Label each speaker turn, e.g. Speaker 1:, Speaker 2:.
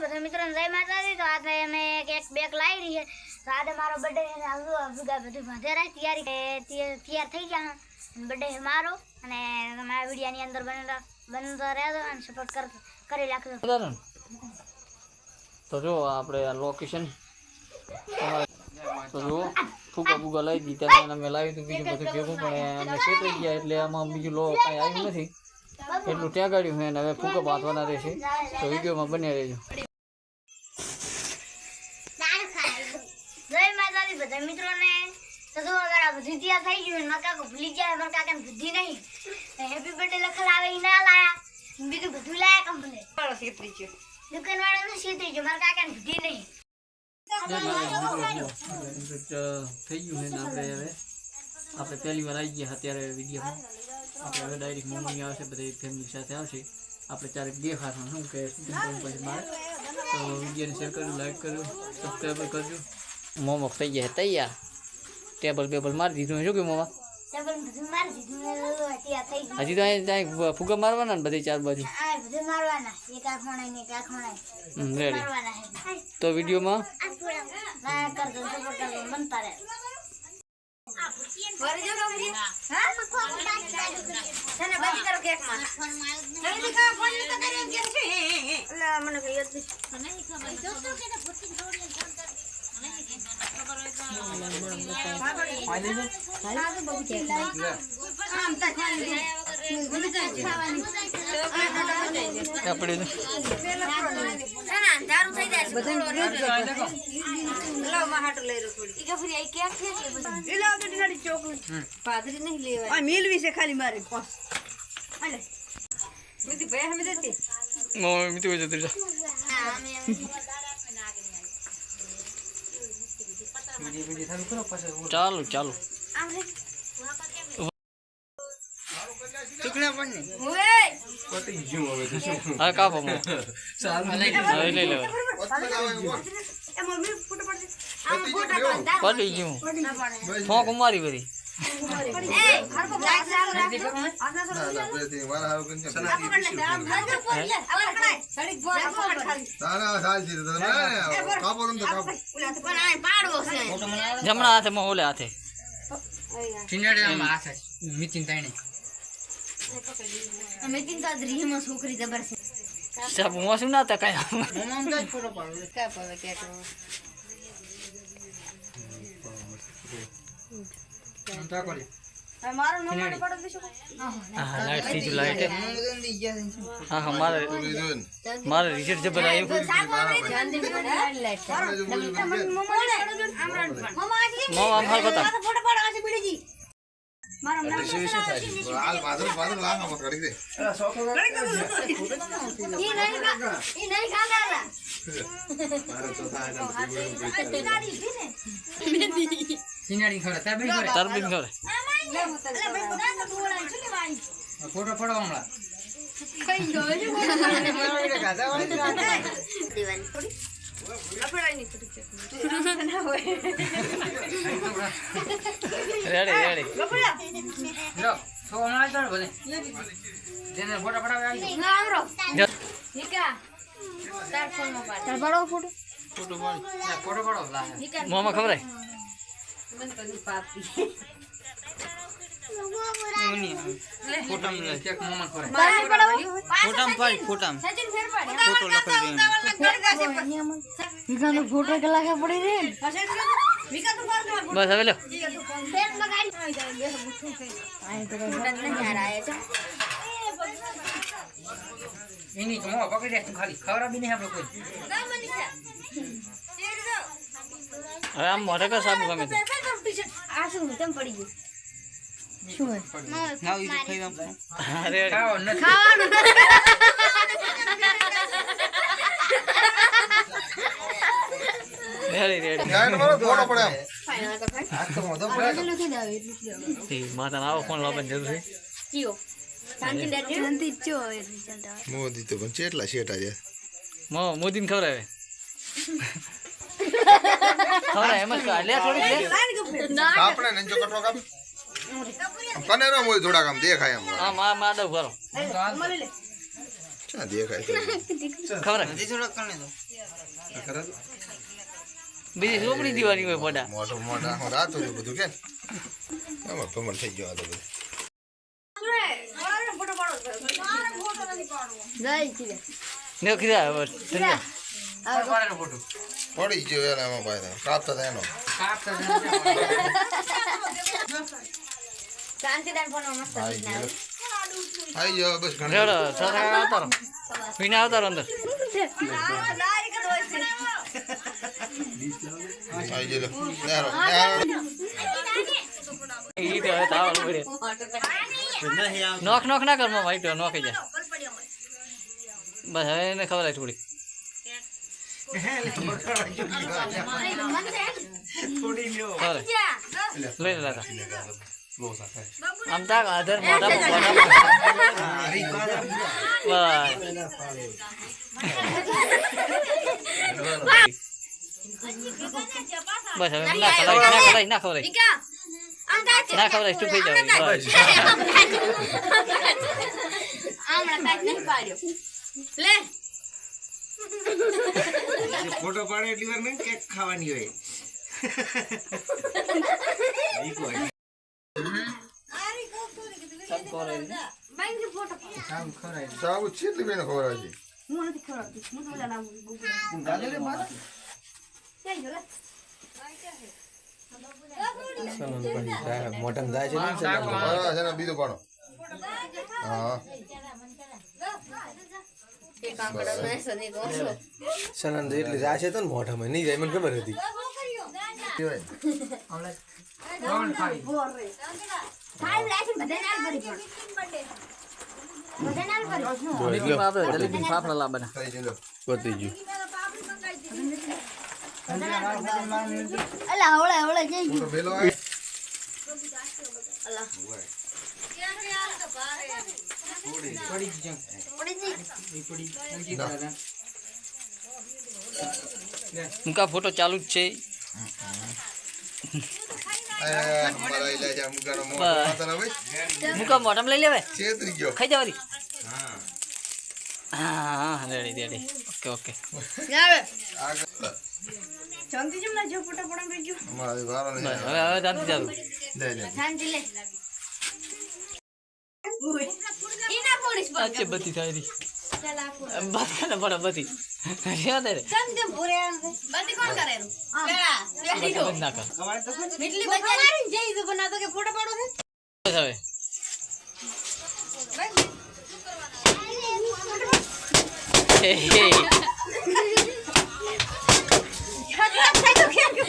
Speaker 1: બધા મિત્રોને જય માતાજી. તો આજે અમે કેક બેક લાવી રહી તો આજે મારો બર્થડે છે બધું બાંધે તૈયારી તૈયાર થઈ ગયા. બર્થડે છે મારો. અને મારા વિડીયાની અંદર બનેલા બનતો રહેજો અને સપોર્ટ કર રાખજો
Speaker 2: તો જો આપણે આ લોકેશન તો જો ફૂકા ફૂકા લઈ દીધા અને અમે લાવી હતું બીજું બધું ભેગું, પણ અમે છેતરી ગયા એટલે આમાં બીજું લો કાંઈ આવ્યું નથી. એટલું ત્યાં ગાડ્યું અને હવે ફૂકા બાંધવાના રહેશે. તો વિડીયોમાં બન્યા રહેજો.
Speaker 1: જય માતાજી બધા મિત્રોને. તો જો અગર આ બધું તૈયાર થઈ ગયું ને મારા કાકો ભૂલી ગયા મારા કાકાને બુદ્ધિ નહીં. હેપી બર્થડે લખલ આવે, ઈ ના લાયા. બીજું બધું લાયા કમ્પ્લેટ દુકાન વાળાને છેતરી ગયો, મારા કાકાને બુદ્ધિ નહીં.
Speaker 2: થઈ ગયું છે ને આપણે હવે. આપણે પહેલી વાર આવી ગયા અત્યારે વિડીયોમાં આપણે હવે ડાયરેક્ટ મમ્મી આવશે, બધી ફેમિલી સાથે આવશે. આપણે ચારેક દેખાડવાનું શું કે શૂટિંગ કરવું પછી મારે તો વિડીયોને શેર કરજો લાઈક કરજો સબસ્ક્રાઈબ કરજો. મોમો થઈ ગયા તૈયાર. ટેબલ બેબલ મારી દીધું શું કે મોમા? હજી તો અહીં ફુગા મારવાના ને બધી ચાર બાજુ? તો વિડીયોમાં?
Speaker 1: સપોર્ટ કરજો બનતા રહે
Speaker 3: છે ખાલી મારે
Speaker 2: ભાઈ મીઠું જતી રહે ચાલો ચાલો. પડી. ગયું. ફોંક મારી બધી જમણા હાથે ઓલે હાથે
Speaker 1: છોકરી જબર છે
Speaker 2: સાબુ માં શું ના હતા કઈ
Speaker 3: મારો નંબર પડો બીજો
Speaker 2: હા લાઈટ મારે મારે રિઝલ્ટ જબર આવ્યું મોં આમ ખડે બતા
Speaker 3: ફોટો પાડો આજે બીડીજી
Speaker 1: ઈ નહીં ખા- ઈ નહીં ખાતા
Speaker 2: તરબીન કરે
Speaker 4: ફોટો પડો હમણાં
Speaker 2: રેડી રેડી
Speaker 4: લો સો હમણાં ચાલો બધે જેને ફોટો
Speaker 2: ફોટો
Speaker 4: ફોટો
Speaker 2: મોમાં ખબર
Speaker 4: કરે
Speaker 2: ફોટામાં પાડી. ફોટામાં ફોટો
Speaker 3: કલાકે પડી રે
Speaker 2: બસ હવે લો
Speaker 4: એની તો પકડી રાખતું ખાલી ખવડા નહીં આપણે કોઈ.
Speaker 2: હવે આમ મોઢે કા સાબુ ગમે તે
Speaker 4: નથી.
Speaker 2: રેડી રેડી એ માતા આવો ફોન લાવવાની જરૂર
Speaker 5: મોદી તો પણ ચેટલા શેઠ આજે?
Speaker 2: મો મોદીને ખવડાવે ખવડાવે એમ જ. લે થોડીક લે.
Speaker 5: આપણે ને જો કટરો કાપ. કનેરો મોય થોડા કામ દેખાય એમ.
Speaker 2: આમ આમ આડો કરો
Speaker 5: ચા દેખાય છે.
Speaker 6: ખબર
Speaker 4: થોડા થોડાક દો તો
Speaker 6: બીજી ચોપડી દીવાની હોય પોડા
Speaker 5: મોટો મોટા હું રાત હોય બધું કે. આમાં ભમણ થઈ ગયો આ તો બધું.
Speaker 2: ફોટો પાડો જય જીવે
Speaker 6: ને
Speaker 5: પડી ગયો યાર ભાઈ પાછા કાપ તો એનો
Speaker 4: કાપતા
Speaker 7: શાંતિદાન ફોન મસ્ત
Speaker 5: આવી ગયો આવી ગયો બસ ઘણો
Speaker 6: આવતો વિના આવતા અંદર
Speaker 5: આવી ગયો
Speaker 6: તો નોખ નોખ ના કરમાં ભાઈ તો નોખી જાય બસ હવે એને ખબર આવી થોડી. લઈ લે લાકા. આમ તાક આધાર મોઢામાં. બસ હવે ના ખવડાય ના ખવડાય ના ખવડાય ચૂપ થઈ જાવ
Speaker 7: લે
Speaker 8: ફોટો પાડે એટલી વાર નહીં કેક ખાવાની હોય.
Speaker 5: સાબુ છેટલી બેને ખબર આવી
Speaker 2: હું નથી હું તો
Speaker 8: મોઢામાં જાય છે
Speaker 5: છે ને બીજું પાડો. હા.
Speaker 8: સનંદ એટલી જાય છે તો ને મોઢામાં. નહીં જાય મને ખબર હતી.
Speaker 7: અલા હવળે હવળે જઈ.
Speaker 4: ગયા
Speaker 6: મુકા ફોટો ચાલુ જ છે.
Speaker 5: આ મારા ઈલા જા મુકાનો મોટો
Speaker 6: બસ.
Speaker 5: માથાનો ભાઈ.
Speaker 6: મુકા મોઢામાં લઈ લેવાય
Speaker 5: છેતરી ગયો
Speaker 6: ખાઈ જવાની? હા. હા રેડી રેડી. Okay okay.
Speaker 5: આગળ.
Speaker 2: શાંતિ જેમ ના જો ફોટો પડાવી જો
Speaker 5: અમારા વારો
Speaker 6: બસ હવે હવે જાતી ચાલુ
Speaker 5: अच्छे
Speaker 7: बत्ती था
Speaker 2: री बात
Speaker 6: करना पड़ा बत्ती याद
Speaker 7: है चम
Speaker 6: चम पूरे बत्ती कौन करे रो
Speaker 7: पेड़ा पेड़ी
Speaker 2: को बंदा का मिटली बच्चा हमारी
Speaker 6: जई तो बना
Speaker 2: दो के फोटो पड़ो है सबे हे हे खतरा
Speaker 6: से तो क्या के